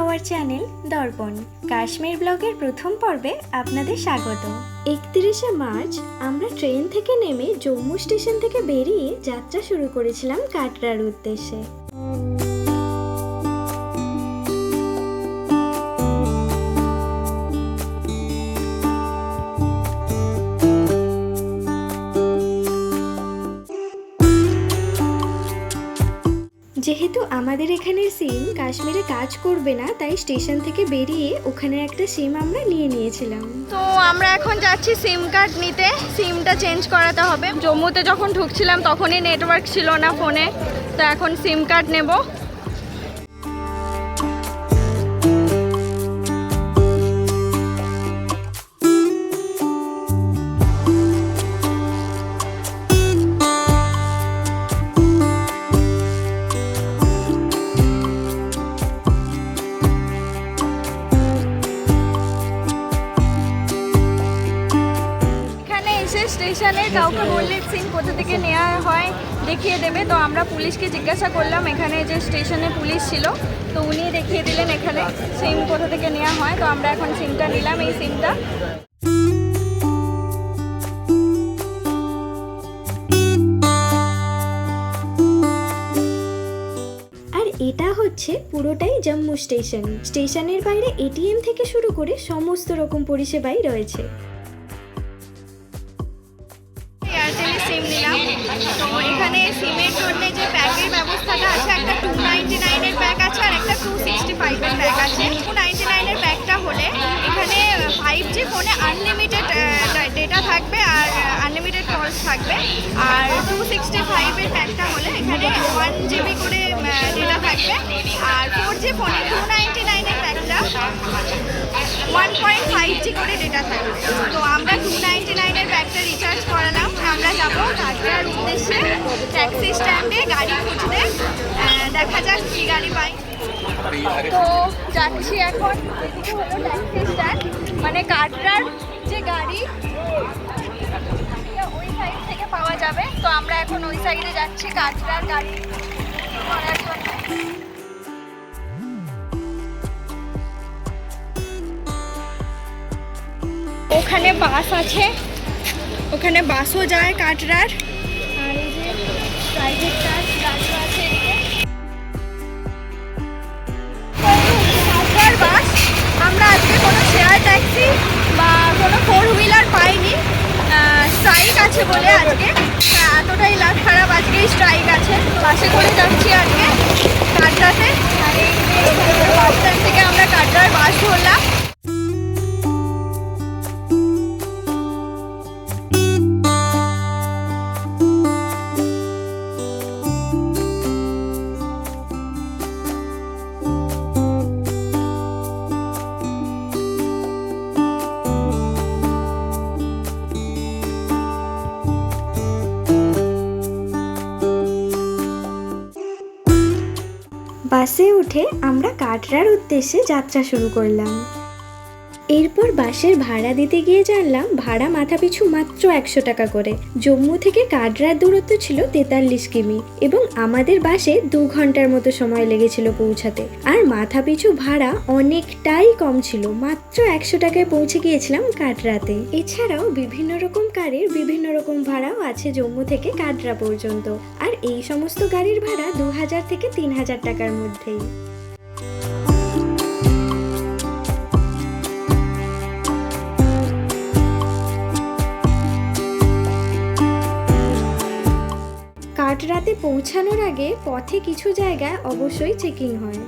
Our channel দর্পণ কাশ্মীর ব্লগের প্রথম পর্বে আপনাদের স্বাগত। একত্রিশে মার্চ, আমরা ট্রেন থেকে নেমে জম্মু স্টেশন থেকে বেরিয়ে যাত্রা শুরু করেছিলাম কাটরার উদ্দেশ্যে। যেহেতু আমাদের এখানে সিম কাশ্মীরে কাজ করবে না, তাই স্টেশন থেকে বেরিয়ে ওখানে একটা সিম আমরা নিয়ে নিয়েছিলাম। তো আমরা এখন যাচ্ছি সিম কার্ড নিতে। সিমটা চেঞ্জ করাতে হবে। জম্মুতে যখন ঢুকছিলাম তখনই নেটওয়ার্ক ছিল না ফোনে তো এখন সিম কার্ড নেব। স্টেশনে কাউকে বললে সিম কোথা থেকে নেওয়া হয় দেখিয়ে দেবে। তো আমরা পুলিশকে জিজ্ঞাসা করলাম এখানে যে স্টেশনে পুলিশ ছিল। তো উনি দেখিয়ে দিলেন এখানে সিম কোথা থেকে নেওয়া হয়। তো আমরা এখন সিমটা নিলাম এই সিমটা এটা হচ্ছে পুরোটাই জম্মু স্টেশন। স্টেশনের বাইরে এটিএম থেকে শুরু করে সমস্ত রকম পরিষেবাই রয়েছে। সিম নিলাম। তো এখানে সিমের জন্য যে প্যাকের ব্যবস্থাটা আছে, একটা টু নাইনটি নাইনের প্যাক আছে আর একটা টু সিক্সটি ফাইভের প্যাক আছে। টু নাইনটি নাইনের প্যাকটা হলে এখানে ফাইভ জি ফোনে আনলিমিটেড ডেটা থাকবে আর আনলিমিটেড কলস থাকবে। আর টু সিক্সটি ফাইভের প্যাকটা হলে এখানে ওয়ান জিবি করে ডেটা থাকবে। আর ফোর জি ফোনে টু নাইনটি নাইনের প্যাকটা one point five G taxi স্ট্যান্ডে গাড়ি খুঁজতে দেখা যাক কি গাড়ি পাই তো যাচ্ছি এখন ট্যাক্সি স্ট্যান্ড। মানে কাটরার যে গাড়ি, ওই সাইড থেকে পাওয়া যাবে। তো আমরা এখন ওই সাইডে যাচ্ছি, কাটরার গাড়ি করার জন্য। ওখানে বাস আছে। ওখানে বাসও যায় কাটরার। বাস, আমরা আজকে কোনো শেয়ার ট্যাক্সি বা কোনো ফোর হুইলার পাইনি। স্ট্রাইক আছে বলে আজকে। এতটাই লাখ খারাপ আজকে স্ট্রাইক আছে। বাসে করে যাচ্ছি আজকে। কাটরাতে। আর এই থেকে আমরা কাটরার বাস ধরলাম। উঠে আমরা কাটরার উদ্দেশ্যে যাত্রা শুরু করলাম। এরপর বাসের ভাড়া দিতে গিয়ে জানলাম, ভাড়া মাথাপিছু মাত্র একশো টাকা করে। জম্মু থেকে কাটরার দূরত্ব ছিল তেতাল্লিশ কিমি এবং আমাদের বাসে দু ঘণ্টার মতো সময় লেগেছিল পৌঁছাতে। আর মাথাপিছু ভাড়া অনেকটাই কম ছিল, মাত্র একশো টাকায় পৌঁছে গিয়েছিলাম কাটরাতে। এছাড়াও বিভিন্ন রকম কারের বিভিন্ন রকম ভাড়াও আছে জম্মু থেকে কাটরা পর্যন্ত। আর এই সমস্ত গাড়ির ভাড়া দু হাজার থেকে তিন হাজার টাকার মধ্যেই। কাটরাতে পৌঁছানোর আগে পথে কিছু জায়গায় অবশ্যই চেকিং হয়।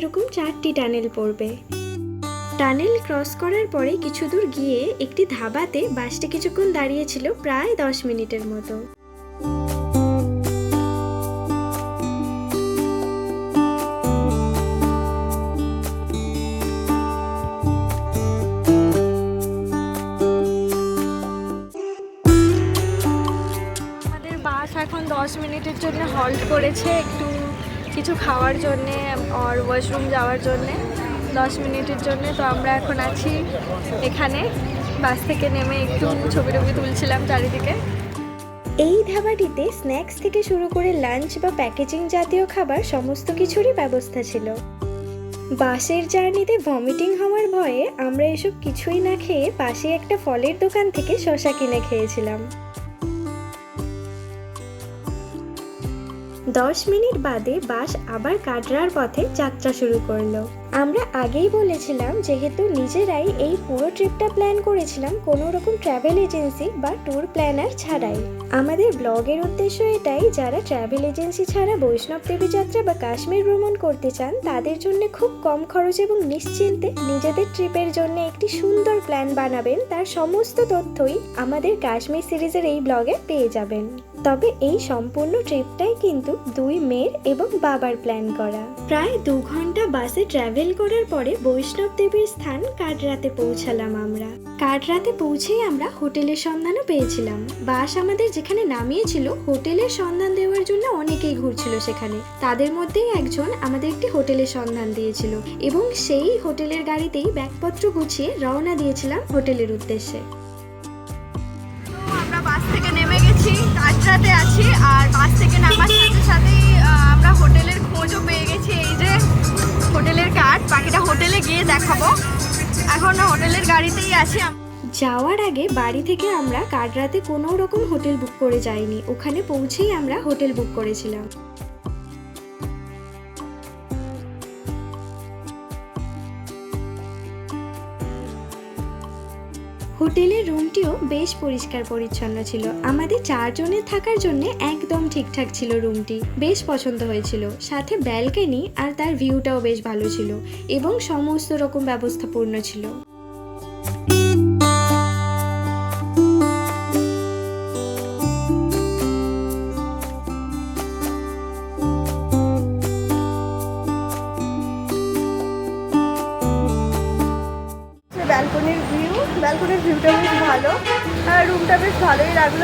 এরকম চারটি টানেল পড়বে। টানেল ক্রস করার পরে কিছু দূর গিয়ে একটি ধাবাতে বাসটি কিছুক্ষণ দাঁড়িয়েছিল প্রায় দশ মিনিটের মতো। আমাদের বাস এখন দশ মিনিটের জন্য হল্ট করেছে। কিছু খাওয়ার জন্যে আর ওয়াশরুম যাওয়ার জন্যে, দশ মিনিটের জন্য, তো আমরা এখন আছি এখানে। বাস থেকে নেমে একটু ছবি টবি তুলছিলাম চারিদিকে। এই ধাবাটিতে স্ন্যাক্স থেকে শুরু করে লাঞ্চ বা প্যাকেজিং জাতীয় খাবার সমস্ত কিছুরই ব্যবস্থা ছিল। বাসের জার্নিতে ভমিটিং হওয়ার ভয়ে আমরা এসব কিছুই না খেয়ে পাশে একটা ফলের দোকান থেকে শশা কিনে খেয়েছিলাম। দশ মিনিট বাদে বাস আবার কাটরার পথে যাত্রা শুরু করল। আমরা আগেই বলেছিলাম যেহেতু নিজেরাই এই পুরো ট্রিপটা প্ল্যান করেছিলাম, কোনো রকম ট্রাভেল এজেন্সি বা ট্যুর প্ল্যানার ছাড়াই। আমাদের ব্লগের উদ্দেশ্য এটাই, যারা ট্রাভেল এজেন্সি ছাড়া বৈষ্ণব দেবী যাত্রা বা কাশ্মীর ভ্রমণ করতে চান, তাদের জন্য খুব কম খরচ এবং নিশ্চিন্তে নিজেদের ট্রিপের জন্য একটি সুন্দর প্ল্যান বানাবেন, তার সমস্ত তথ্যই আমাদের কাশ্মীর সিরিজের এই ব্লগে পেয়ে যাবেন। তবে এই সম্পূর্ণ ট্রিপটাই কিন্তু দুই মেয়ের এবং বাবার প্ল্যান করা। প্রায় দু ঘণ্টা বাসে ট্রাভেল করার পরে বৈষ্ণব দেবীর স্থান কাটরাতে পৌঁছালাম আমরা। কাটরাতে পৌঁছেই আমরা হোটেলের সন্ধানও পেয়েছিলাম। বাস আমাদের যেখানে নামিয়েছিল, হোটেলের সন্ধান দেওয়ার জন্য অনেকেই ঘুরছিল সেখানে। তাদের মধ্যেই একজন আমাদের একটি হোটেলের সন্ধান দিয়েছিল এবং সেই হোটেলের গাড়িতেই ব্যাগপত্র গুছিয়ে রওনা দিয়েছিলাম হোটেলের উদ্দেশ্যে। কাটরাতে আছি, আর বাস থেকে নামার সাথে সাথেই আমরা হোটেলের খোঁজও পেয়ে গেছি। এই যে হোটেলের কার্ড, বাকিটা হোটেলে গিয়ে দেখাবো। এখন হোটেলের গাড়িতেই আছি যাওয়ার আগে বাড়ি থেকে আমরা কাটরাতে কোনো রকম হোটেল বুক করে যাইনি। ওখানে পৌঁছেই আমরা হোটেল বুক করেছিলাম। হোটেলের রুমটিও বেশ পরিষ্কার পরিচ্ছন্ন ছিল। আমাদের চারজনের থাকার জন্য একদম ঠিকঠাক ছিল রুমটি। বেশ পছন্দ হয়েছিল। সাথে ব্যালকানি আর তার ভিউটাও বেশ ভালো ছিল এবং সমস্ত রকম ব্যবস্থাপূর্ণ ছিল। ভালো। রুমটা বেশ ভালোই লাগল।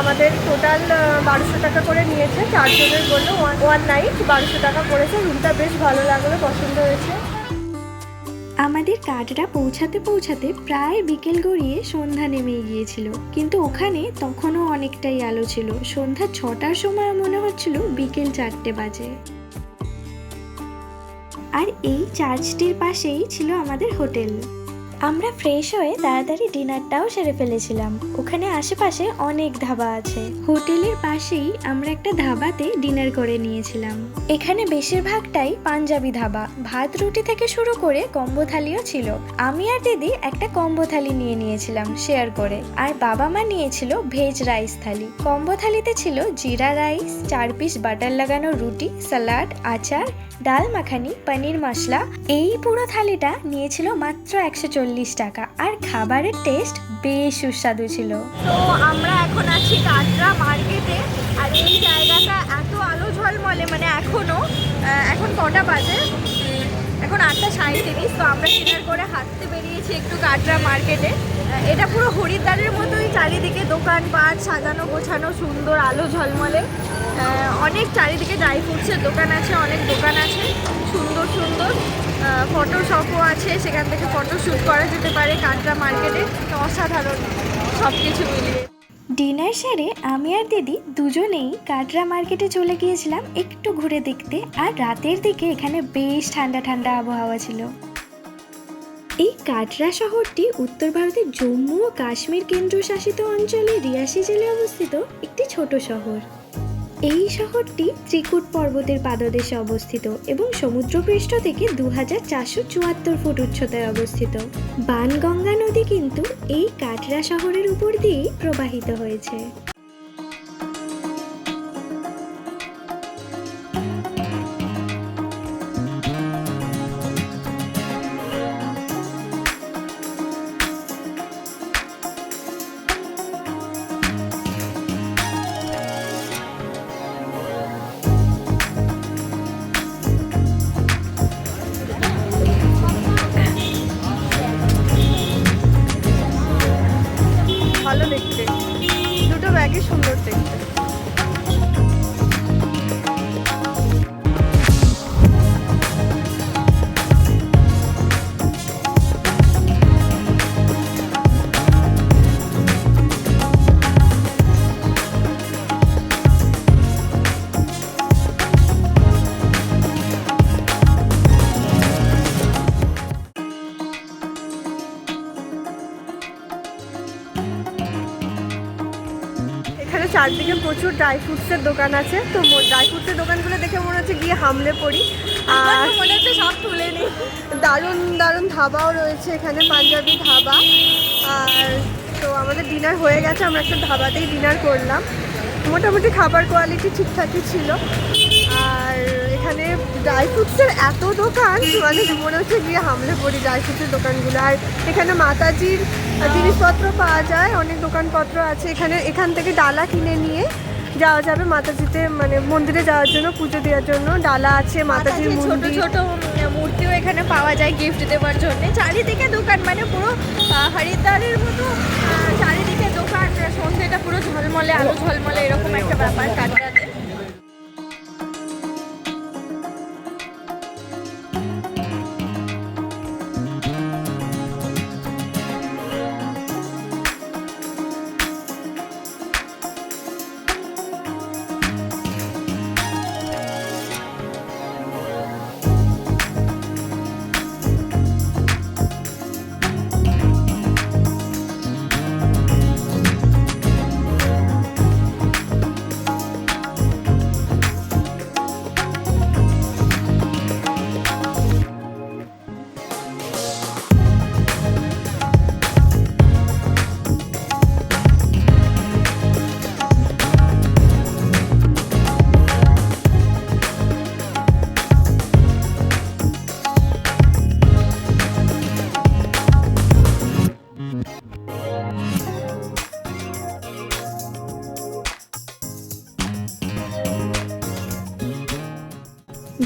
আমাদের টোটাল বারোশো টাকা করে নিয়েছে। চারজনের বলল ওয়ান ওয়ান নাইট বারোশো টাকা পড়েছে রুমটা বেশ ভালো লাগল, পছন্দ হয়েছে। আমাদের কাজটা পৌঁছাতে পৌঁছাতে প্রায় বিকেল গড়িয়ে সন্ধ্যা নেমে গিয়েছিল। কিন্তু ওখানে তখনও অনেকটাই আলো ছিল। সন্ধ্যা ছটার সময় মনে হচ্ছিল বিকেল চারটে বাজে। আর এই চার্চটির পাশেই ছিল আমাদের হোটেল। আমরা ফ্রেশ হয়ে তাড়াতাড়ি ডিনারটাও সেরে ফেলেছিলাম। ওখানে আশেপাশে অনেক ধাবা আছে। হোটেলের পাশেই আমরা একটা ধাবাতে ডিনার করে নিয়েছিলাম। এখানে বেশিরভাগটাই পাঞ্জাবি ধাবা। ভাত, রুটি থেকে শুরু করে কম্বো থালিও ছিল। আমি আর দিদি একটা কম্বো থালি নিয়ে নিয়েছিলাম শেয়ার করে। আর বাবা মা নিয়েছিল ভেজ রাইস থালি। কম্বো থালিতে ছিল জিরা রাইস চার পিস বাটার লাগানো রুটি স্যালাড আচার ডাল মাখানি, পনির মশলা, এই পুরো থালিটা নিয়েছিল মাত্র একশো চল্লিশ টাকা। আর খাবারের টেস্ট বেশ সুস্বাদু ছিল। তো আমরা এখন আছি কাটরা মার্কেটে, আর এই জায়গাটা এত আলো ঝলমলে মানে এখনও এখন কটা বাজে? এখন আটটা সাঁত্রিশ তো আমরা ডিনার করে হাঁটতে বেরিয়েছি একটু কাটরা মার্কেটে। এটা পুরো হরিদ্বারের মতোই চারিদিকে দোকানপাট, সাজানো গোছানো, সুন্দর আলো ঝলমলে। অনেক চারিদিকে ড্রাই ফ্রুটসের দোকান আছে, অনেক দোকান আছে। সুন্দর সুন্দর ফটো শপও আছে, সেখান থেকে ফটো শ্যুট করা যেতে পারে কাটরা মার্কেটে অসাধারণ সব কিছু মিলিয়ে। ডিনার সেরে আমি আর দিদি দুজনেই কাটরা মার্কেটে চলে গিয়েছিলাম একটু ঘুরে দেখতে, আর রাতের দিকে এখানে বেশ ঠান্ডা ঠান্ডা আবহাওয়া ছিল। এই কাটরা শহরটি উত্তর ভারতের জম্মু ও কাশ্মীর কেন্দ্রশাসিত অঞ্চলে রিয়াসি জেলায় অবস্থিত একটি ছোট শহর। এই শহরটি ত্রিকুট পর্বতের পাদদেশে অবস্থিত এবং সমুদ্রপৃষ্ঠ থেকে দু হাজার চারশো চুয়াত্তর ফুট উচ্চতায় অবস্থিত। বানগঙ্গা নদী কিন্তু এই কাটরা শহরের উপর দিয়েই প্রবাহিত হয়েছে। প্রচুর ড্রাই ফ্রুটসের দোকান আছে তো ড্রাই ফ্রুটসের দোকানগুলো দেখে মনে হচ্ছে গিয়ে হামলে পড়ি। আর মনে হচ্ছে সব তুলে নিই। দারুণ দারুণ ধাবাও রয়েছে এখানে পাঞ্জাবি ধাবা। আর তো আমাদের ডিনার হয়ে গেছে আমরা একটা ধাবাতেই ডিনার করলাম। মোটামুটি খাবার কোয়ালিটি ঠিকঠাকই ছিল। আর এখানে ড্রাই ফ্রুটসের এত দোকান মানে মনে হচ্ছে গিয়ে হামলে পড়ি ড্রাই ফ্রুটসের দোকানগুলো। আর এখানে মাতাজির জিনিসপত্র পাওয়া যায় অনেক দোকানপত্র আছে। এখানে এখান থেকে ডালা কিনে নিয়ে যাওয়া যাবে মাতাজিতে মানে মন্দিরে যাওয়ার জন্য পুজো দেওয়ার জন্য। ডালা আছে মাতাজির ছোট ছোট মূর্তিও এখানে পাওয়া যায় গিফট দেওয়ার জন্য। চারিদিকে দোকান মানে পুরো হরিদ্বারের মতো চারিদিকে দোকান। সন্ধ্যেটা পুরো ঝলমলে আলো ঝলমলে এরকম একটা ব্যাপার কাটরাতে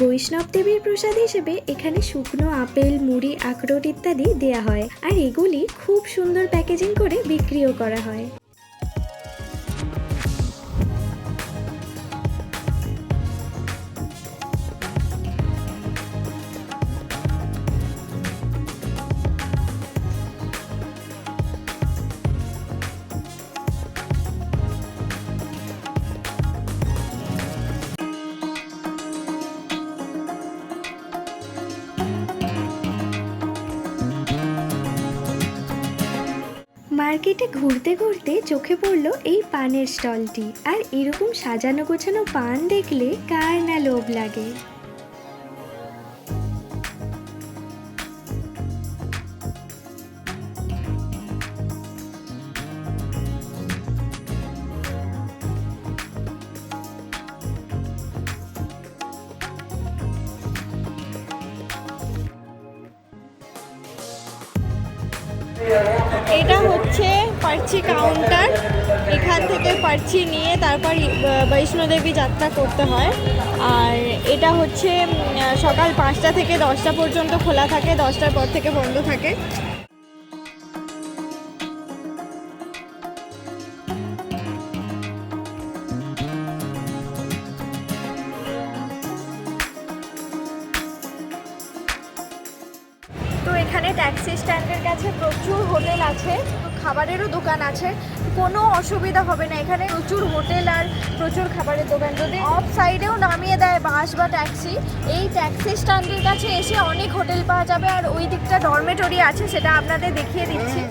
বৈষ্ণব দেবীর প্রসাদ হিসেবে এখানে শুকনো আপেল, মুড়ি, আখরোট ইত্যাদি দেয়া হয়। আর এগুলি খুব সুন্দর প্যাকেজিং করে বিক্রিও করা হয়। মার্কেটে ঘুরতে ঘুরতে চোখে পড়ল এই পানের স্টলটি। আর এরকম সাজানো গোছানো পান দেখলে কার না লোভ লাগে। এটা হচ্ছে পার্চি কাউন্টার এখান থেকে পার্চি নিয়ে তারপর বৈষ্ণোদেবী যাত্রা করতে হয়। আর এটা হচ্ছে সকাল পাঁচটা থেকে দশটা পর্যন্ত খোলা থাকে, দশটার পর থেকে বন্ধ থাকে। এখানে ট্যাক্সি স্ট্যান্ডের কাছে প্রচুর হোটেল আছে। খাবারেরও দোকান আছে। কোনো অসুবিধা হবে না। এখানে প্রচুর হোটেল আর প্রচুর খাবারের দোকান। যদি অফ সাইডেও নামিয়ে দেয় বাস বা ট্যাক্সি এই ট্যাক্সি স্ট্যান্ডের কাছে এসে অনেক হোটেল পাওয়া যাবে আর ওই দিকটা ডরমেটরি আছে, সেটা আপনাদের দেখিয়ে দিচ্ছি।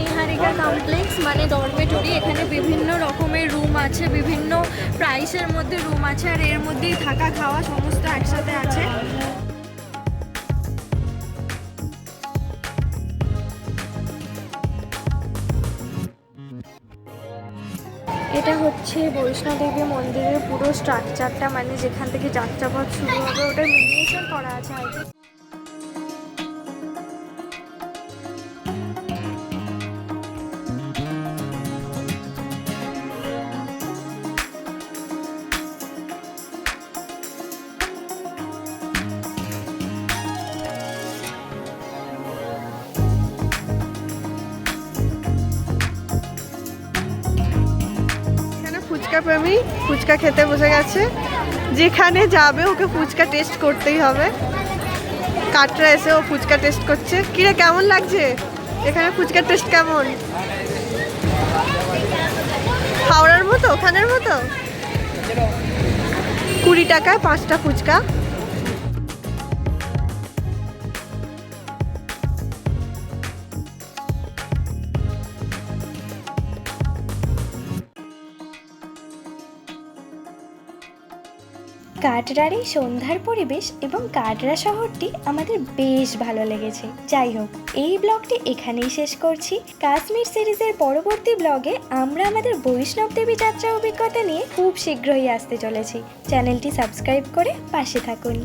নিহারিকা কমপ্লেক্স মানে ডরমেটরি এখানে বিভিন্ন রকমের রুম আছে, বিভিন্ন প্রাইসের মধ্যে রুম আছে, আর এর মধ্যেই থাকা খাওয়া সমস্ত একসাথে আছে। হচ্ছে বৈষ্ণোদেবী মন্দিরের পুরো স্ট্রাকচারটা মানে যেখান থেকে যাত্রাপথ শুরু হবে ওটা মিনিয়েচার করা আছে। আর প্রেমী ফুচকা খেতে বসে গেছে। যেখানে যাবে ওকে ফুচকা টেস্ট করতেই হবে। কাটরা এসে ও ফুচকা টেস্ট করছে। কিরে, কেমন লাগছে? এখানে ফুচকা টেস্ট কেমন? হাওড়ার মতো? ওখানের মতো? কুড়ি টাকায় পাঁচটা ফুচকা। কাটরার এই সন্ধ্যার পরিবেশ এবং কাটরা শহরটি আমাদের বেশ ভালো লেগেছে। যাই হোক, এই ব্লগটি এখানেই শেষ করছি। কাশ্মীর সিরিজের পরবর্তী ব্লগে আমরা আমাদের বৈষ্ণব দেবী যাত্রা অভিজ্ঞতা নিয়ে খুব শীঘ্রই আসতে চলেছি। চ্যানেলটি সাবস্ক্রাইব করে পাশে থাকুন।